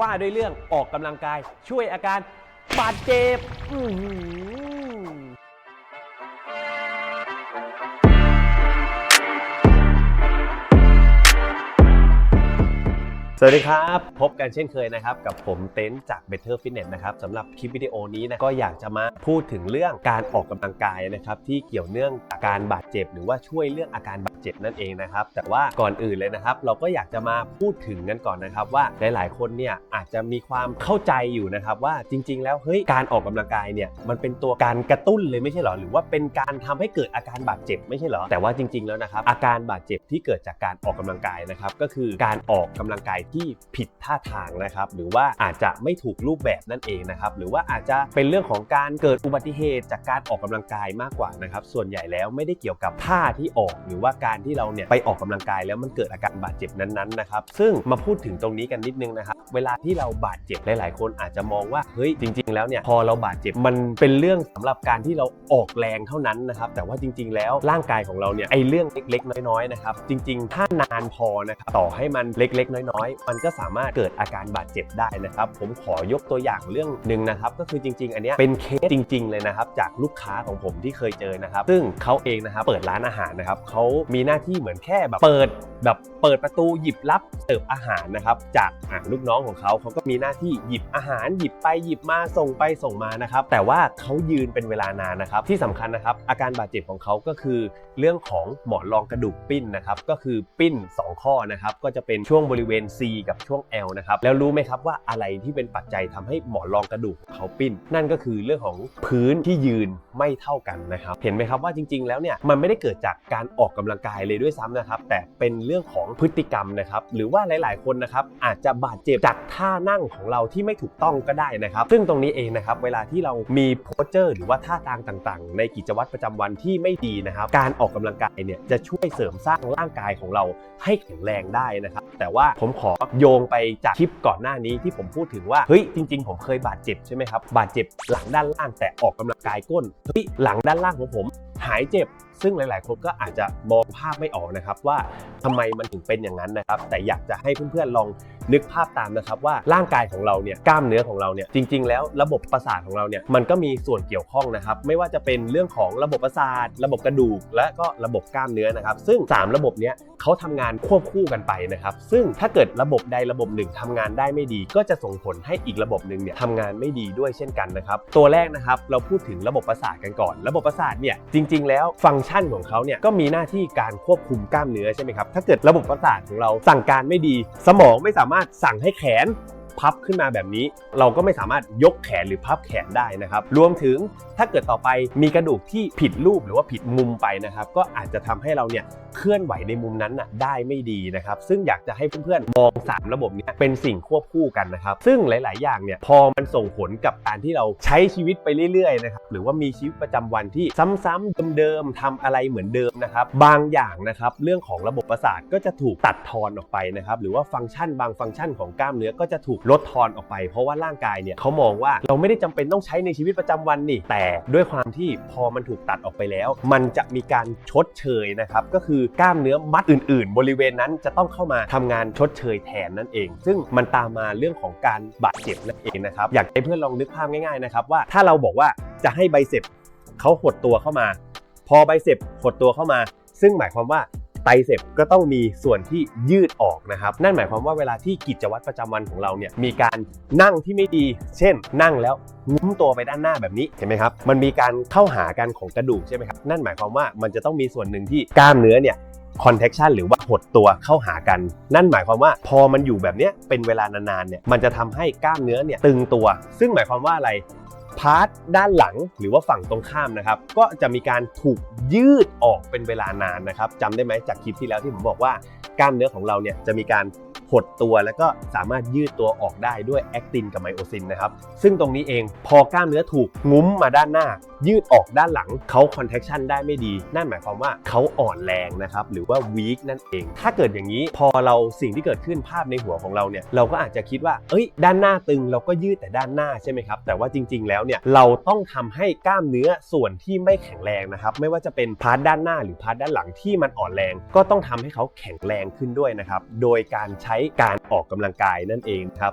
ว่าด้วยเรื่องออกกำลังกายช่วยอาการบาดเจ็บสวัสดีครับ พบกันเช่นเคยนะครับ กับผมเต็นจาก Better Fitness นะครับสำหรับคลิปวิดีโอนี้นะก็อยากจะมาพูดถึงเรื่องการออกกำลังกายนะครับ ที่เกี่ยวเนื่องกับการบาดเจ็บ หรือว่าช่วยเรื่องอาการ บาดเจ็บนั่นเองนะครับ แต่ว่าก่อนอื่นเลยนะครับ เราก็อยากจะมาพูดถึงกันก่อนนะครับ ว่าหลายๆ คนเนี่ยอาจจะมีความเข้าใจอยู่นะครับ ว่าจริง ๆ แล้วเฮ้ยการออกกำลังกายเนี่ยมันเป็นตัวการกระตุ้นเลยไม่ใช่หรอหรือว่าเป็นการทำให้เกิดอาการบาดเจ็บไม่ใช่หรอแต่ว่าจริง ๆ แล้วนะครับ อาการบาดเจ็บที่เกิดจากการออกกำลังกายนะครับ ก็คือการออกกำลังกายที่ผิดท่าทางนะครับ หรือว่าอาจจะไม่ถูกรูปแบบนั่นเองนะครับ หรือว่าอาจจะเป็นเรื่องของการเกิดอุบัติเหตุจากการออกกำลังกายมากกว่านะครับ ส่วนใหญ่แล้วไม่ได้เกี่ยวกับท่าที่ออกหรือว่าการที่เราเนี่ยไปออกกำลังกายแล้วมันเกิดอาการบาดเจ็บนั้นๆนะครับซึ่งมาพูดถึงตรงนี้กันนิดนึงนะครับเวลาที่เราบาดเจ็บหลายๆ คนอาจจะมองว่าเฮ้ยจริง ๆ แล้วเนี่ยพอเราบาดเจ็บมันเป็นเรื่องสำหรับการที่เราออกแรงเท่านั้นนะครับแต่ว่าจริง ๆ แล้วร่างกายของเราเนี่ยไอเรื่องเล็กๆ น้อยๆนะครับจริง ๆ ถ้านานพอนะครับต่อให้มันเล็กๆ น้อยๆ มันก็สามารถเกิดอาการบาดเจ็บได้นะครับผมขอยกตัวอย่างเรื่องหนึ่งนะครับก็คือจริง ๆ อันเนี้ยเป็นเคสจริง ๆ เลยนะครับจากลูกค้าของผมที่เคยเจอนะครับซึ่งเขาเองนะครับเปิดร้านอาหารนะครับเขามีีหน้าที่เหมือนแค่แบบเปิดแบบเปิดประตูหยิบรับเสิร์ฟอาหารนะครับจากลูกน้องของเขาเขาก็มีหน้าที่หยิบอาหาร หยิบไปหยิบมาส่งไปส่งมานะครับแต่ว่าเขายืนเป็นเวลานานนะครับ ที่สำคัญนะครับ อาการบาดเจ็บของเขาก็คือ เรื่องของหมอนรองกระดูกปิ้นนะครับก็คือปิ้น 2 ข้อนะครับก็จะเป็นช่วงบริเวณ C กับช่วง L นะครับแล้วรู้ไหมครับว่าอะไรที่เป็นปัจจัยทำให้หมอนรองกระดูกเขาปิ้น นั่นก็คือเรื่องของพื้นที่ยืนไม่เท่ากันนะครับเห็นไหมครับว่าจริง ๆ แล้วเนี่ยมันไม่ได้เกิดจากการออกกำลังกายายเลยด้วยซ้ำนะครับ แต่เป็นเรื่องของพฤติกรรมนะครับ หรือว่าหลาย ๆ คนนะครับอาจจะบาดเจ็บจากท่านั่งของเราที่ไม่ถูกต้องก็ได้นะครับ ซึ่งตรงนี้เองนะครับ เวลาที่เรามีโพสเจอร์ หรือว่าท่าทางต่าง ๆ ในกิจวัตรประจำวันที่ไม่ดีนะครับ การออกกำลังกายเนี่ยจะช่วยเสริมสร้างร่างกายของเราให้แข็งแรงได้นะครับ แต่ว่าผมขอโยงไปจากคลิปก่อนหน้านี้ที่ผมพูดถึงว่าเฮ้ยจริง ๆ ผมเคยบาดเจ็บใช่ไหมครับบาดเจ็บหลังด้านล่างแต่ออกกำลังกายก้นเฮ้ยหลังด้านล่างของผม หายเจ็บ ซึ่งหลาย ๆ คนก็อาจจะมองภาพไม่ออกนะครับว่าทำไมมันถึงเป็นอย่างนั้นนะครับ แต่อยากจะให้เพื่อน ๆ ลอง นึกภาพตามนะครับว่าร่างกายของเราเนี่ยกล้ามเนื้อของเราเนี่ยจริง ๆ แล้วระบบประสาทของเราเนี่ยมันก็มีส่วนเกี่ยวข้องนะครับไม่ว่าจะเป็นเรื่องของระบบประสาท ระบบกระดูก และก็ระบบกล้ามเนื้อนะครับ ซึ่ง 3 ระบบเนี้ยเขาทำงานควบคู่กันไปนะครับ ซึ่งถ้าเกิดระบบใดระบบหนึ่งทำงานได้ไม่ดี ก็จะส่งผลให้อีกระบบหนึ่งเนี่ยทำงานไม่ดีด้วยเช่นกันนะครับตัวแรกนะครับเราพูดถึงระบบประสาทกันก่อน ระบบประสาทเนี่ยจริง ๆ แล้วฟังก์ชันของเขาเนี่ยก็มีหน้าที่การควบคุมกล้ามเนื้อใช่ไหมครับถ้าเกิดระบบประสาทของเราสั่งการไม่ดี สมองไม่สามารถสั่งให้แขน พับขึ้นมาแบบนี้ เราก็ไม่สามารถยกแขนหรือพับแขนได้นะครับ รวมถึงถ้าเกิดต่อไปมีกระดูกที่ผิดรูปหรือว่าผิดมุมไปนะครับ ก็อาจจะทำให้เราเนี่ยเคลื่อนไหวในมุมนั้นน่ะได้ไม่ดีนะครับ ซึ่งอยากจะให้เพื่อนๆมองสามระบบนี้เป็นสิ่งควบคู่กันนะครับ ซึ่งหลาย ๆ อย่างเนี่ยพอมันส่งผลกับการที่เราใช้ชีวิตไปเรื่อย ๆ นะครับ หรือว่ามีชีวิตประจำวันที่ซ้ำๆเดิม ๆทำอะไรเหมือนเดิมนะครับ บางอย่างนะครับเรื่องของระบบประสาทก็จะถูกตัดทอนออกไปนะครับ หรือว่าฟังก์ชันบางฟังก์ชันของกล้ามเนื้อก็จะถูกลดทอนออกไป เพราะว่าร่างกายเนี่ยเขามองว่าเราไม่ได้จำเป็นต้องใช้ในชีวิตประจำวันนี่แต่ด้วยความที่พอมันถูกตัดออกไปแล้ว มันจะมีการชดเชยนะครับก็คือกล้ามเนื้อมัดอื่น ๆ บริเวณนั้นจะต้องเข้ามาทำงานชดเชยแทนนั่นเอง ซึ่งมันตามมาเรื่องของการบาดเจ็บนั่นเองนะครับอยากให้เพื่อนลองนึกภาพง่ายๆนะครับว่าถ้าเราบอกว่าจะให้ไบเซปเขาหดตัวเข้ามา พอไบเซปหดตัวเข้ามา ซึ่งหมายความว่า ไตรเซปก็ต้องมีส่วนที่ยืดออกนะครับ นั่นหมายความว่าเวลาที่กิจวัตรประจำวันของเราเนี่ยมีการนั่งที่ไม่ดี เช่น นั่งแล้วงุ้มตัวไปด้านหน้าแบบนี้เห็นไหมครับ มันมีการเข้าหากันของกระดูกใช่ไหมครับ นั่นหมายความว่ามันจะต้องมีส่วนหนึ่งที่กล้ามเนื้อเนี่ย contraction หรือว่าหดตัวเข้าหากัน นั่นหมายความว่าพอมันอยู่แบบเนี้ยเป็นเวลานานๆเนี่ยมันจะทำให้กล้ามเนื้อเนี่ยตึงตัว ซึ่งหมายความว่าอะไร พาร์ทด้านหลังหรือว่าฝั่งตรงข้ามนะครับ ก็จะมีการถูกยืดออกเป็นเวลานานนะครับจำได้ไหมจากคลิปที่แล้วที่ผมบอกว่ากล้ามเนื้อของเราเนี่ยจะมีการหดตัวแล้วก็สามารถยืดตัวออกได้ด้วยแอคตินกับไมโอซินนะครับ ซึ่งตรงนี้เองพอกล้ามเนื้อถูกงุ้มมาด้านหน้ายืดออกด้านหลังเขาคอนแทคชันได้ไม่ดี นั่นหมายความว่าเขาอ่อนแรงนะครับหรือว่าวีคนั่นเอง ถ้าเกิดอย่างนี้พอเราสิ่งที่เกิดขึ้นภาพในหัวของเราเนี่ยเราก็อาจจะคิดว่าเอ้ย ด้านหน้าตึงเราก็ยืดแต่ด้านหน้าใช่ไหมครับแต่ว่าจริง ๆ แล้วเนี่ยเราต้องทำให้กล้ามเนื้อส่วนที่ไม่แข็งแรงนะครับไม่ว่าจะเป็นพาร์ทด้านหน้าหรือพาร์ทด้านหลังที่มันอ่อนแรง ก็ต้องทำให้เขาแข็งแรงขึ้นด้วยนะครับโดยการใช้การออกกำลังกายนั่นเองครับ